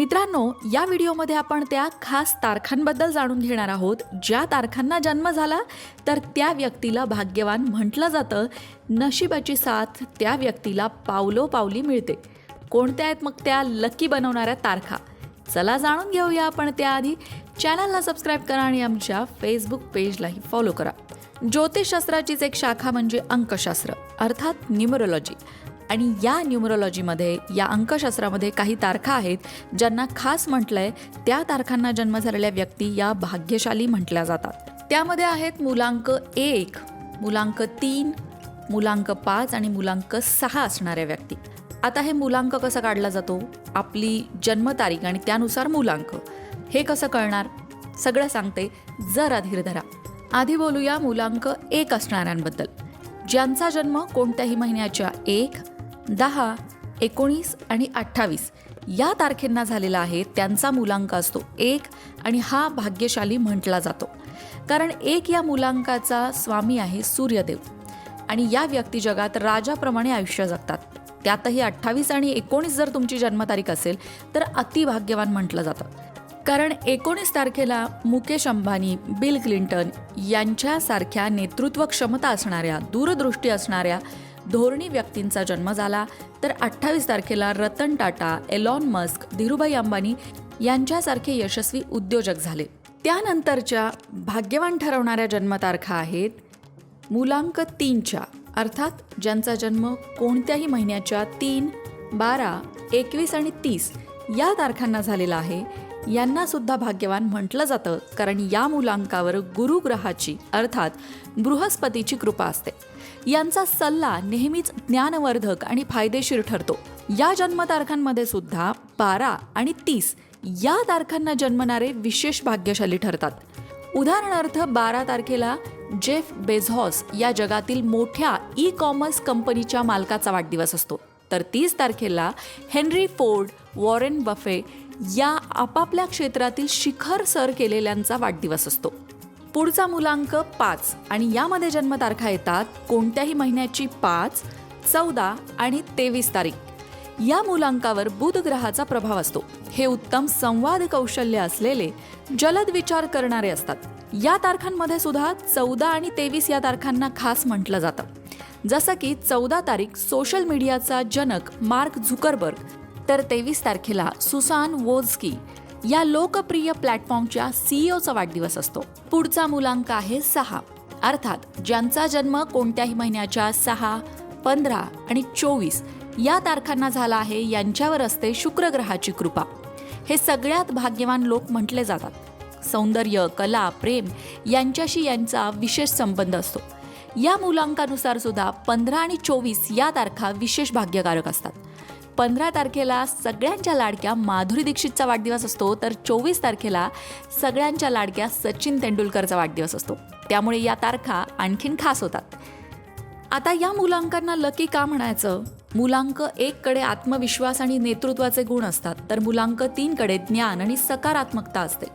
मित्रांनो या व्हिडिओमध्ये आपण त्या खास तारखांबद्दल जाणून घेणार आहोत. ज्या तारखांना जन्म झाला तर त्या व्यक्तीला भाग्यवान म्हटलं जातं. नशिबाची साथ त्या व्यक्तीला पावलो पावली मिळते. कोणत्या आहेत मग त्या लकी बनवणाऱ्या तारखा? चला जाणून घेऊया आपण त्याआधी. चॅनलला सबस्क्राईब करा आणि आमच्या फेसबुक पेजलाही फॉलो करा. ज्योतिषशास्त्राचीच एक शाखा म्हणजे अंकशास्त्र अर्थात न्युमरोलॉजी आणि या न्युमरोलॉजीमध्ये या अंकशास्त्रामध्ये काही तारखा आहेत ज्यांना खास म्हटलंय त्या तारखांना जन्म झालेल्या व्यक्ती या भाग्यशाली म्हटल्या जातात. त्यामध्ये आहेत मुलांक एक मुलांक तीन मुलांक पाच आणि मुलांक सहा असणाऱ्या व्यक्ती. आता हे मुलांक कसं काढला जातो? आपली जन्मतारीख आणि त्यानुसार मुलांक. हे कसं कळणार? सगळं सांगते जरा धीर धरा. आधी बोलूया मुलांक एक असणाऱ्यांबद्दल. ज्यांचा जन्म कोणत्याही महिन्याच्या एक दहा एकोणीस आणि अठ्ठावीस या तारखेंना झालेला आहे त्यांचा मुलांक असतो एक आणि हा भाग्यशाली म्हटला जातो. कारण एक या मुलांकाचा स्वामी आहे सूर्यदेव. आणि या व्यक्ती जगात राजाप्रमाणे आयुष्य जगतात. त्यातही अठ्ठावीस आणि एकोणीस जर तुमची जन्मतारीख असेल तर अतिभाग्यवान म्हटलं जातं. कारण एकोणीस तारखेला मुकेश अंबानी बिल क्लिंटन यांच्यासारख्या नेतृत्व क्षमता असणाऱ्या दूरदृष्टी असणाऱ्या धोरणी व्यक्तींचा जन्म झाला. तर अठ्ठावीस तारखेला रतन टाटा एलॉन मस्क धीरुभाई अंबानी यांच्यासारखे यशस्वी उद्योजक झाले. त्यानंतरच्या भाग्यवान ठरवणाऱ्या जन्मतारखा आहेत मुलांक तीनच्या अर्थात ज्यांचा जन्म कोणत्याही महिन्याच्या तीन बारा एकवीस आणि तीस या तारखांना झालेला आहे यांना सुद्धा भाग्यवान म्हटलं जातं कारण या मुलांकावर गुरुग्रहाची अर्थात बृहस्पतीची कृपा असते. यांचा सल्ला नेहमीच ज्ञानवर्धक आणि फायदेशीर ठरतो. या जन्मतारखांमध्ये सुद्धा बारा आणि तीस या तारखांना जन्मणारे विशेष भाग्यशाली ठरतात. उदाहरणार्थ बारा तारखेला जेफ बेझॉस या जगातील मोठ्या ई कॉमर्स कंपनीच्या मालकाचा वाढदिवस असतो. तर तीस तारखेला हेनरी फोर्ड वॉरेन बफे या आपापल्या क्षेत्रातील शिखर सर केलेल्यांचा वाढदिवस असतो. पुढचा मुलांक पाच आणि यामध्ये जन्मतारखा येतात कोणत्याही महिन्याची पाच चौदा आणि तेवीस तारीख. या मुलांकावर बुध ग्रहाचा प्रभाव असतो. हे उत्तम संवाद कौशल्य असलेले जलद विचार करणारे असतात. या तारखांमध्ये सुद्धा चौदा आणि तेवीस या तारखांना खास म्हटलं जातं. जसं की चौदा तारीख सोशल मीडियाचा जनक मार्क झुकरबर्ग तर तेवीस तारखेला सुसान वोझकी या लोकप्रिय प्लॅटफॉर्मच्या सीईओचा वाढदिवस असतो. पुढचा मुलांक आहे सहा. अर्थात ज्यांचा जन्म कोणत्याही महिन्याच्या सहा पंधरा आणि चोवीस या तारखांना झाला आहे यांच्यावर असते शुक्रग्रहाची कृपा. हे सगळ्यात भाग्यवान लोक म्हटले जातात. सौंदर्य कला प्रेम यांच्याशी यांचा विशेष संबंध असतो. या मुलांकानुसार सुद्धा पंधरा आणि चोवीस या तारखा विशेष भाग्यकारक असतात. पंधरा तारखेला सगळ्यांच्या लाडक्या माधुरी दीक्षितचा वाढदिवस असतो तर चोवीस तारखेला सगळ्यांच्या लाडक्या सचिन तेंडुलकरचा वाढदिवस असतो. त्यामुळे या तारखा आणखीन खास होतात. आता या मुलांकांना लकी का म्हणायचं? मुलांक एककडे आत्मविश्वास आणि नेतृत्वाचे गुण असतात तर मुलांक तीनकडे ज्ञान आणि सकारात्मकता असते.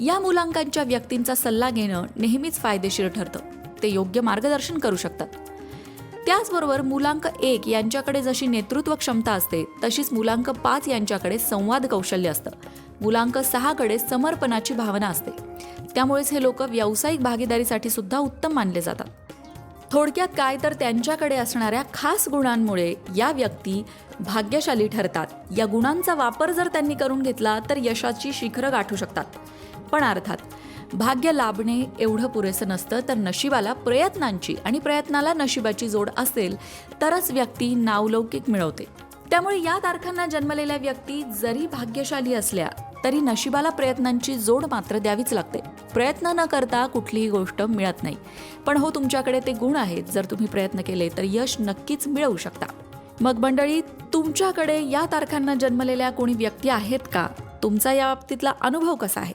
या मुलांकांच्या व्यक्तींचा सल्ला घेणं नेहमीच फायदेशीर ठरतं. ते योग्य मार्गदर्शन करू शकतात. त्याचबरोबर मुलांक एक यांच्याकडे जशी नेतृत्व क्षमता असते तशीच मुलांक पाच यांच्याकडे संवाद कौशल्य असतं. मुलांक सहाकडे समर्पणाची भावना असते. त्यामुळेच हे लोक व्यावसायिक भागीदारीसाठी सुद्धा उत्तम मानले जातात. थोडक्यात काय तर त्यांच्याकडे असणाऱ्या खास गुणांमुळे या व्यक्ती भाग्यशाली ठरतात. या गुणांचा वापर जर त्यांनी करून घेतला तर यशाची शिखरं गाठू शकतात. पण अर्थात भाग्य लाभणे एवढं पुरेसं नसतं तर नशिबाला प्रयत्नांची आणि प्रयत्नाला नशिबाची जोड असेल तरच व्यक्ती नावलौकिक मिळवते. त्यामुळे या तारखांना जन्मलेल्या व्यक्ती जरी भाग्यशाली असल्या तरी नशिबाला प्रयत्नांची जोड मात्र द्यावीच लागते. प्रयत्न न करता कुठलीही गोष्ट मिळत नाही. पण हो तुमच्याकडे ते गुण आहेत. जर तुम्ही प्रयत्न केले तर यश नक्कीच मिळवू शकता. मग मंडळी तुमच्याकडे या तारखांना जन्मलेल्या कोणी व्यक्ती आहेत का? तुमचा या बाबतीतला अनुभव कसा आहे?